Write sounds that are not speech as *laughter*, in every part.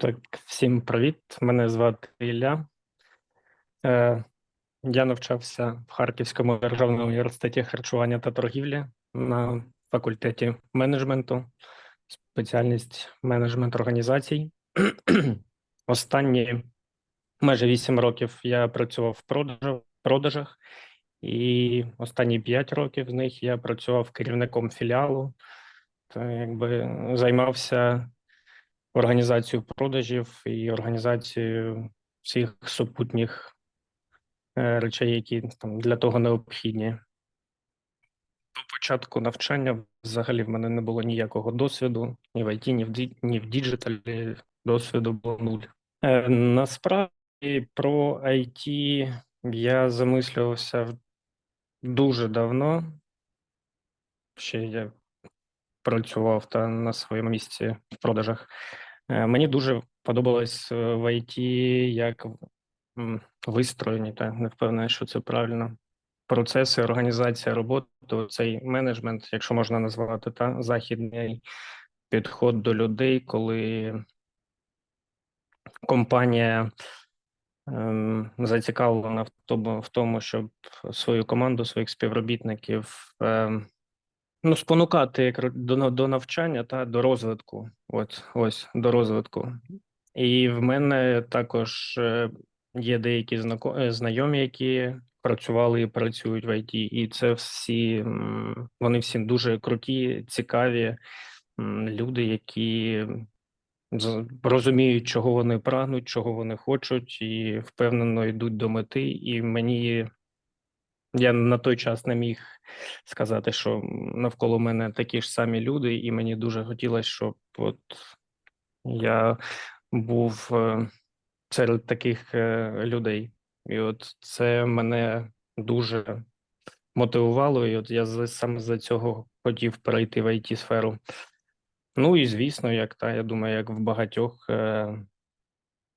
Так, всім привіт. Мене звати Ілля. Е, я навчався в Харківському державному університеті харчування та торгівлі на факультеті менеджменту, спеціальність менеджмент організацій. *clears throat* Останні майже 8 років я працював в продажах, і останні 5 років з них я працював керівником філіалу, та якби займався організацію продажів і організацію всіх супутніх е, речей, які там для того необхідні. До початку навчання взагалі в мене не було ніякого досвіду ні в ІТ, ні в, ні в діджиталі. Досвіду було нуль. Е, насправді про IT я замислювався дуже давно. Ще я працював та на своєму місці в продажах. Е, Мені дуже подобалось е, в IT як вистроєні, та не впевнений, що це правильно. Процеси, організація роботи, цей менеджмент, якщо можна назвати, та західний підход до людей, коли компанія ем, зацікавлена в тому, в тому, щоб свою команду, своїх співробітників ем, ну, спонукати як до, до навчання та до розвитку. От ось до розвитку. І в мене також е, є деякі е, знайомі, які працювали і працюють в ІТ, і це всі вони всі дуже круті, цікаві люди, які розуміють, чого вони прагнуть, чого вони хочуть, і впевнено йдуть до мети. І мені я на той час не міг сказати, що навколо мене такі ж самі люди, і мені дуже хотілося, щоб от я був е, серед таких е, людей. І от це мене дуже мотивувало, і от я саме за цього хотів перейти в it сферу. Ну і звісно, як та я думаю, як в багатьох е,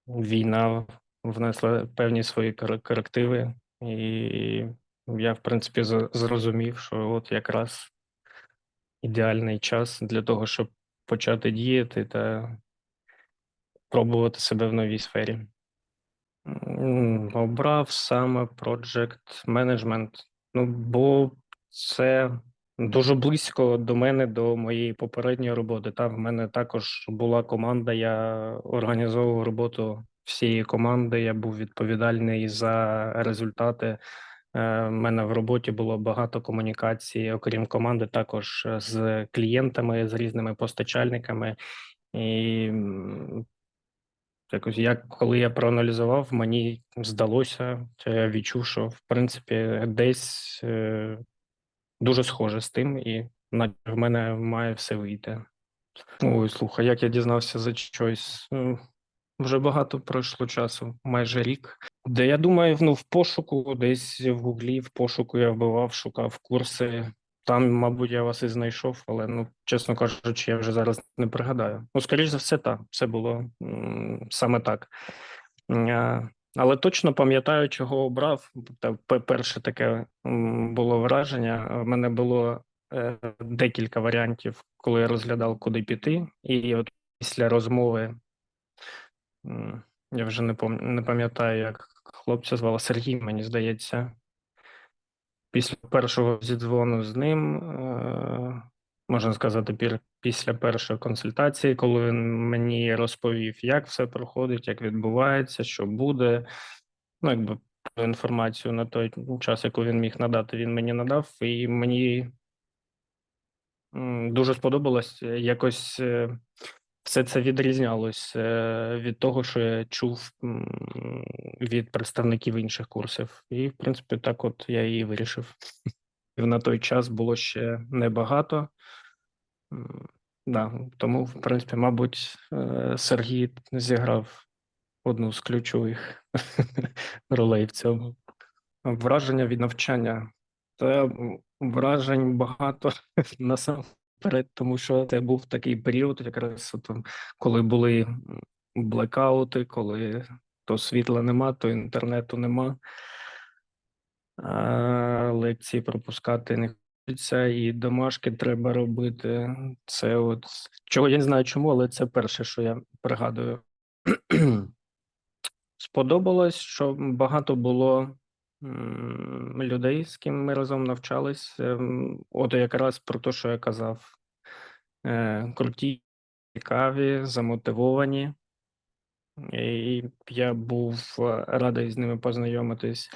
війна внесла певні свої кор- корективи, і я, в принципі, зрозумів, що от якраз ідеальний час для того, щоб почати діяти та пробувати себе в новій сфері. Обрав саме Project Management, ну бо це дуже близько до мене, до моєї попередньої роботи. Та в мене також була команда. Я організовував роботу всієї команди. Я був відповідальний за результати. Е, В мене в роботі було багато комунікації, окрім команди, також е, з клієнтами, з різними постачальниками. І Якось як коли я проаналізував, мені здалося, я відчув, що в принципі десь е, дуже схоже з тим, і в мене має все вийти. Ой, слухай, як я дізнався за щось. Вже багато пройшло часу, майже рік. Де я думаю, ну в пошуку, десь в гуглі, в пошуку я вбивав, шукав курси. Там, мабуть, я вас і знайшов, але ну, чесно кажучи, я вже зараз не пригадаю. Ну, скоріш за все, так, це було м, саме так. Е, Але точно пам'ятаю, чого обрав. Та перше таке м, було враження. В мене було е, декілька варіантів, коли я розглядав, куди піти. І от після розмови я вже не пам- не пам'ятаю, як хлопця звали Сергій, мені здається. Після першого зідзвону з ним, е, можна сказати, після першої консультації, коли він мені розповів, як все проходить, як відбувається, що буде. Ну, якби інформацію на той час, яку він міг надати, він мені надав, і мені дуже сподобалось е, якось. Все це відрізнялось е, від того, що я чув від представників інших курсів. І, в принципі, так от я і вирішив. На той час було ще небагато. Да, тому, в принципі, мабуть, е, Сергій зіграв одну з ключових *laughs* ролей в цьому. Враження від навчання. Та вражень багато *laughs* насамперед, тому що це був такий період, якраз от, коли були блекаути, коли то світла нема, то інтернету нема. А, лекції пропускати не хочеться, і домашки треба робити. Це от чого я не знаю чому, але це перше, що я пригадую. *clears throat* Сподобалось, що багато було людей, з ким ми разом навчались. Ем, От якраз про те, що я казав: Е, круті, цікаві, замотивовані. І я був е, радий з ними познайомитись.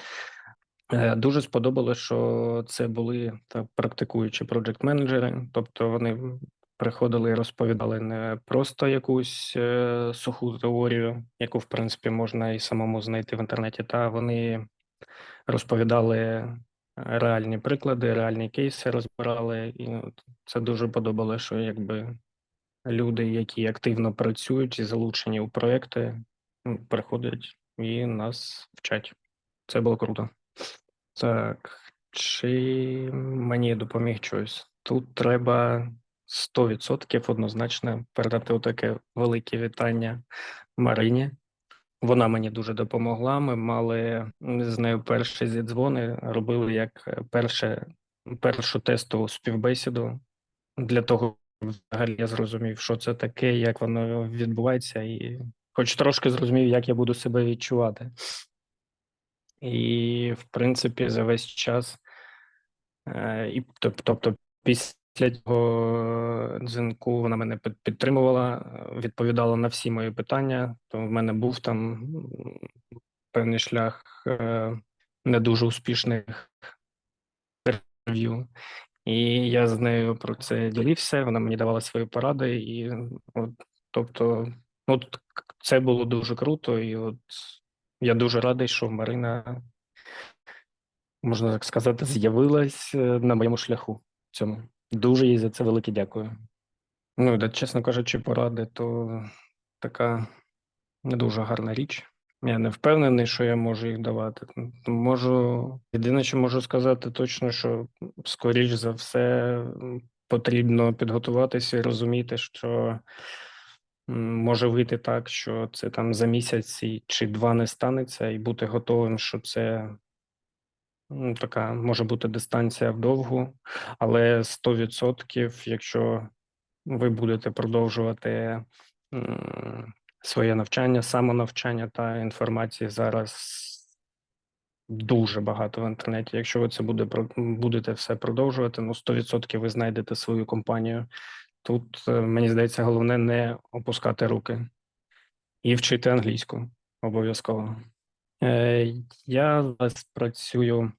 Е, Дуже сподобалось, що це були так, практикуючі проджект-менеджери, тобто вони приходили і розповідали не просто якусь е, суху теорію, яку в принципі можна і самому знайти в інтернеті, та вони розповідали реальні приклади, реальні кейси розбирали, і от це дуже подобалося, що якби люди, які активно працюють і залучені у проекти, ну, приходять і нас вчать. Це було круто. Так, чи мені допоміг щось? Тут треба 100% однозначно передати отаке велике вітання Марині. Вона мені дуже допомогла. Ми мали з нею перші зідзвони, робили як перше, першу тестову співбесіду для того, взагалі я зрозумів, що це таке, як воно відбувається, і хоч трошки зрозумів, як я буду себе відчувати. І, в принципі, за весь час, е, і тобто, після цього дзвінку вона мене підтримувала, е, відповідала на всі мої питання. То в мене був там певний шлях е, не дуже успішних інтерв'ю. І я з нею про це ділився. Вона мені давала свої поради, і от, тобто, ну, це було дуже круто, і от я дуже радий, що Марина, можна так сказати, з'явилась е, на моєму шляху цьому. Дуже їй за це велике дякую. Ну, да, чесно кажучи, поради, то така не дуже гарна річ. Я не впевнений, що я можу їх давати. Можу єдине, що можу сказати точно, що скоріш за все потрібно підготуватися і розуміти, що може вийти так, що це там за місяць чи два не станеться, і бути готовим, що це ну, така може бути дистанція вдовгу, але 100%, якщо ви будете продовжувати своє навчання, самонавчання та інформації зараз дуже багато в інтернеті. Якщо ви це буде будете все продовжувати, ну 100% ви знайдете свою компанію. Тут е, мені здається, головне не опускати руки і вчити англійську обов'язково. Е, я зараз працюю, ну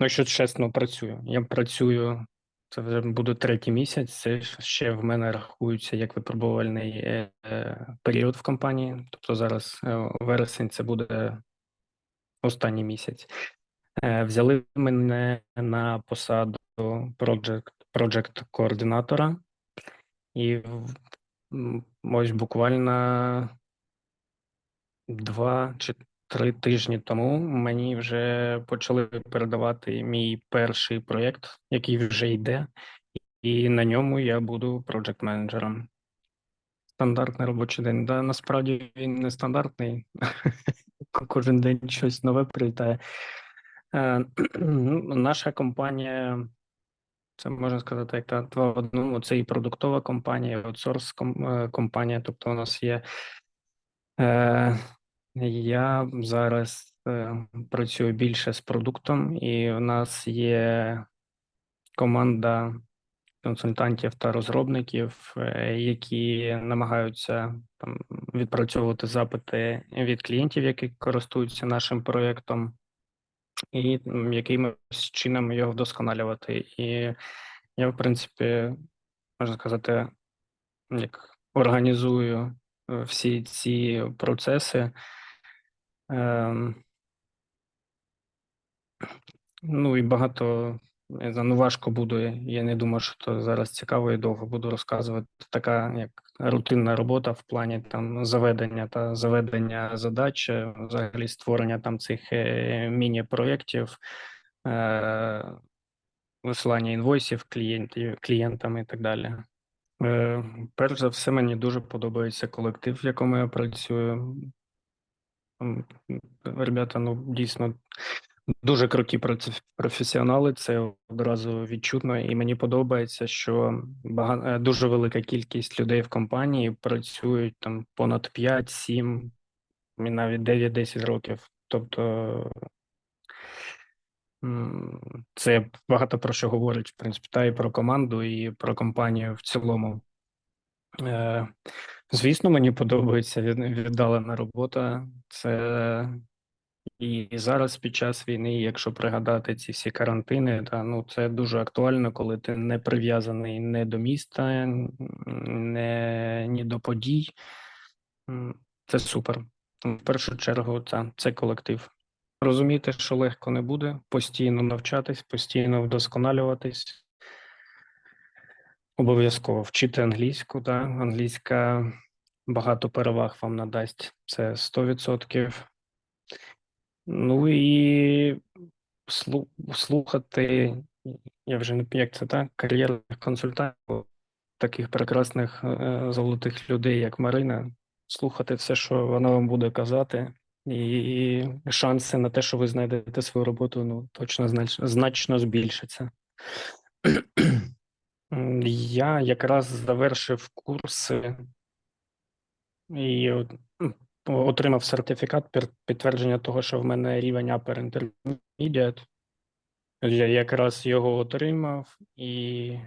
якщо чесно, працюю. Я працюю, це вже буде третій місяць. Це ще в мене рахується як випробувальний е, е, період в компанії. Тобто зараз вересень це буде останній місяць. Взяли мене на посаду project, project координатора, і ось буквально два чи три тижні тому мені вже почали передавати мій перший проєкт, який вже йде, і на ньому я буду project менеджером. Стандартний робочий день. Да, насправді він не стандартний. *laughs* Кожен день щось нове прилітає. Е, ну, Наша компанія, це можна сказати, як та два в одному. Це і продуктова компанія, і аутсорс е, компанія. Тобто, у нас є. Е, я зараз е, працюю більше з продуктом, і в нас є команда консультантів та розробників, е, які намагаються там відпрацьовувати запити від клієнтів, які користуються нашим проєктом, і м, якимось чином його вдосконалювати. І я, в принципі, можна сказати, як організую е, всі ці процеси. Ем, Ну і багато не знаю, ну важко буде. Я не думаю, що це зараз цікаво і довго буду розказувати. Така як рутинна робота в плані там заведення та заведення задач, е, взагалі створення там цих е, міні-проєктів, е, висилання інвойсів клієнтів, клієнтам і так далі. Перш за все, мені дуже подобається колектив, в якому я працюю. Ребята, ну дійсно Дуже круті професіонали, це одразу відчутно, і мені подобається, що бага... е, дуже велика кількість людей в компанії працюють там понад 5, 7, і навіть 9-10 років. Тобто це багато про що говорить, в принципі, та і про команду, і про компанію в цілому. Звісно, мені подобається віддалена робота. Це і зараз під час війни, якщо пригадати ці всі карантини, та ну це дуже актуально, коли ти не прив'язаний не до міста, не ні до подій. Це супер. В першу чергу, це, це колектив. Розуміти, що легко не буде, постійно навчатись, постійно вдосконалюватись. Обов'язково вчити англійську, та англійська багато переваг вам надасть. Це 100%. Ну і слухати, я вже не як це так, кар'єрних консультантів, таких прекрасних е, золотих людей, як Марина, слухати все, що вона вам буде казати, і шанси на те, що ви знайдете свою роботу, ну точно значно збільшаться. Я якраз завершив курси і отримав сертифікат підтвердження того, що в мене рівень Upper Intermediate. Я якраз його отримав і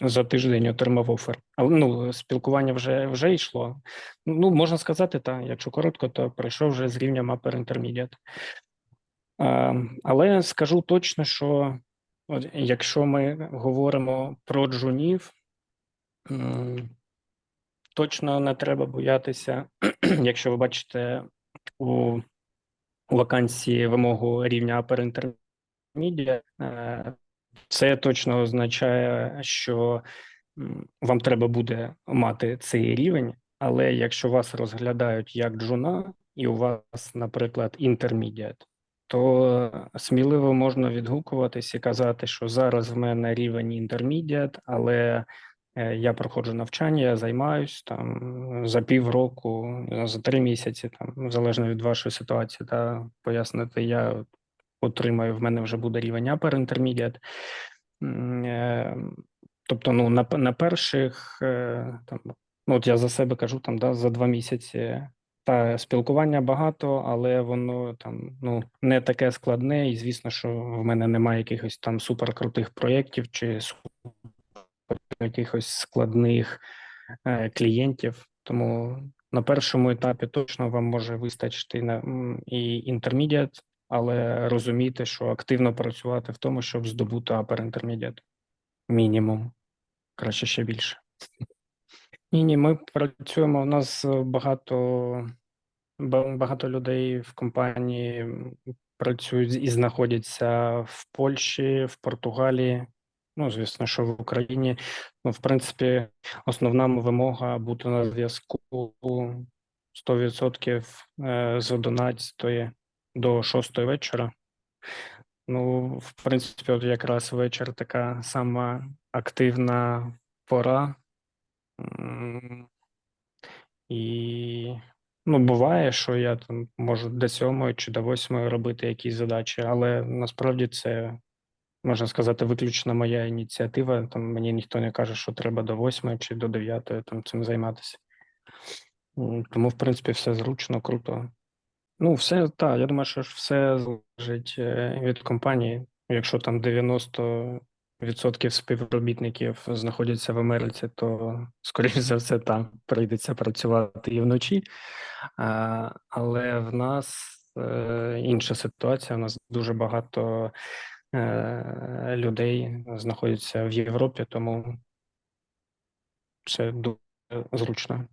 за тиждень отримав офер. Ну, спілкування вже вже йшло. Ну, можна сказати, так, якщо коротко, то пройшов вже з рівнем Upper Intermediate. Але скажу точно, що от, якщо ми говоримо про джунів, точно не треба боятися, *clears throat* якщо ви бачите у вакансії вимогу рівня е, це точно означає, що вам треба буде мати цей рівень, але якщо вас розглядають як джуна, і у вас, наприклад, інтермідіат, то сміливо можна відгукуватись і казати, що зараз в мене рівень інтермідіат, але е, я проходжу навчання, я займаюсь там за півроку, за три місяці, там залежно від вашої ситуації, та пояснити, я отримаю, в мене вже буде рівень Upper Intermediate. Е, Тобто, ну, на, на перших, е, там, ну, от я за себе кажу, там, да, за два місяці. Та спілкування багато, але воно там ну не таке складне, і звісно, що в мене немає якихось там суперкрутих проєктів чи супер якихось складних е, клієнтів. Тому на першому етапі точно вам може вистачити на і інтермідіат, але розуміти, що активно працювати в тому, щоб здобути intermediate. Мінімум, краще ще більше. Ні, ні, ми працюємо. У нас е, багато, багато людей в компанії працюють і знаходяться в Польщі, в Португалії. Ну, звісно, що в Україні. Ну, в принципі, основна вимога бути на зв'язку 100% е, з 11 до 6 вечора. Ну, в принципі, от якраз вечір така сама активна пора. І ну, буває, що я там можу до сьомої чи до восьмої робити якісь задачі, але насправді це можна сказати виключно моя ініціатива. Там мені ніхто не каже, що треба до восьмої чи до дев'ятої там цим займатися. Тому, в принципі, все зручно, круто. Ну, все так. Я думаю, що все залежить е, від компанії. Якщо там 90% співробітників знаходяться в Америці, то скоріш за все там прийдеться працювати і вночі. Але в нас е, інша ситуація. У нас дуже багато е, людей знаходяться в Європі, тому це дуже зручно.